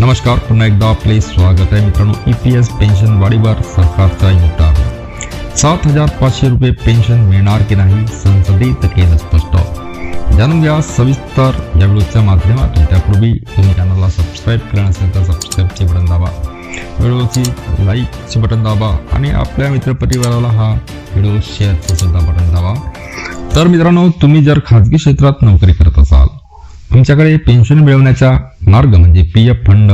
नमस्कार पुन्हा एकदा आपले स्वागत आहे मित्रांनो. ई पी एस पेन्शन वाढीवर सरकारचा युक्तार सात हजार पाचशे रुपये पेन्शन मिळणार की नाही संसदेत केलं स्पष्ट. जाणून घ्या सविस्तर या व्हिडिओच्या माध्यमातून. त्यापूर्वी तुम्ही चॅनलला सबस्क्राईब केलं नसेल तर सबस्क्राईबचे बटन दाबा. व्हिडिओची लाईकचे बटन दाबा आणि आपल्या मित्रपरिवाराला हा व्हिडिओ शेअरचं सुद्धा बटन दाबा. तर मित्रांनो तुम्ही जर खाजगी क्षेत्रात नोकरी करत असाल तुमच्याकडे पेन्शन मिळवण्याचा मार्ग म्हणजे पी एफ फंड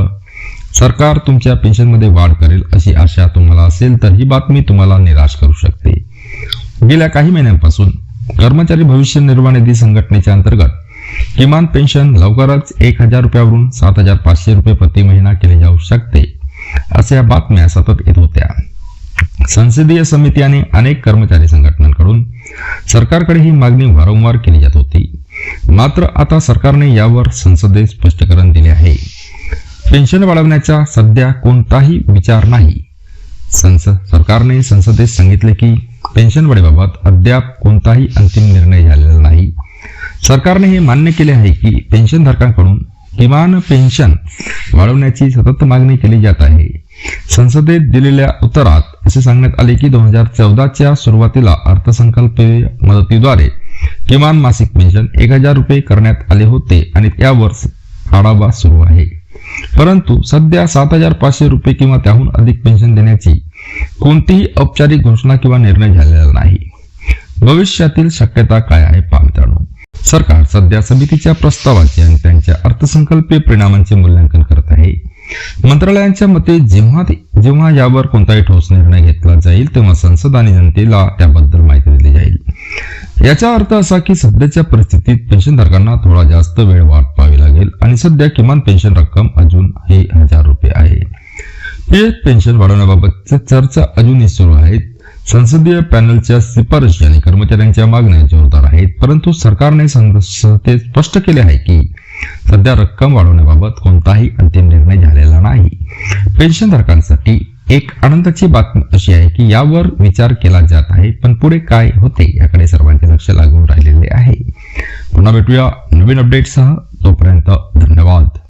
सरकार तुमच्या पेन्शनमध्ये वाढ करेल अशी आशा तुम्हाला असेल तर ही बातमी तुम्हाला निराश करू शकते. गेल्या काही महिन्यांपासून कर्मचारी भविष्य निर्वाह निधी संघटनेच्या अंतर्गत किमान पेन्शन लवकरच एक हजार रुपयावरून सात हजार पाचशे रुपये प्रति महिना केले जाऊ शकते अशा बातम्या सतत येत होत्या. संसदीय समिती आणि अनेक कर्मचारी संघटनांकडून सरकारकडे ही मागणी वारंवार केली जात होती. मात्र आता सरकारने यावर संसदेत स्पष्टीकरण दिले आहे. पेन्शन वाढवण्याचा सध्या कोणताही विचार नाही. संस सरकारने संसदेत सांगितले की पेन्शन वाढीबाबत अद्याप कोणताही अंतिम निर्णय झालेला नाही. सरकारने हे मान्य केले आहे की पेन्शनधारकांकडून किमान पेन्शन वाढवण्याची सतत मागणी केली जात आहे. संसदेत दिलेल्या उत्तरात असे सांगण्यात आले की दोन हजार चौदाच्या सुरुवातीला अर्थसंकल्पीय मदतीद्वारे किमान मासिक पेन्शन एक हजार रुपये करण्यात आले होते आणि त्यावर आढावा सुरू आहे. परंतु सध्या सात हजार पाचशे रुपये किंवा त्याहून अधिक पेन्शन देण्याची कोणतीही औपचारिक घोषणा किंवा निर्णय झालेला नाही. भविष्यातील शक्यता काय आहे पहा सरकार सध्या समितीच्या प्रस्तावाचे आणि त्यांच्या अर्थसंकल्पीय परिणामांचे मूल्यांकन करत आहे. मंत्रालयांच्या मते जेव्हा जेव्हा यावर कोणताही ठोस निर्णय घेतला जाईल तेव्हा संसद आणि जनतेला त्याबद्दल माहिती दिली जाईल. याचा अर्थ असा की सध्याच्या परिस्थितीत पेन्शनधारकांना थोडा जास्त वेळ वाट पाहावी लागेल आणि सध्या किमान पेन्शन रक्कम अजून हे हजार रुपये आहे. हे पेन्शन वाढवण्याबाबतच्या चर्चा अजूनही सुरू आहेत. संसदीय पॅनलच्या शिफारशी आणि कर्मचाऱ्यांच्या मागण्या जोरदार आहेत परंतु सरकारने संसदेत स्पष्ट केले आहे की सध्या रक्कम वाढवण्याबाबत कोणताही अंतिम निर्णय झालेला नाही. पेन्शनधारकांसाठी एक आनंदाची बातमी अशी आहे की यावर विचार केला जात आहे पण पुढे काय होते याकडे सर्वांचे लक्ष लागून राहिलेले आहे. पुन्हा भेटूया नवीन अपडेटसह तोपर्यंत धन्यवाद.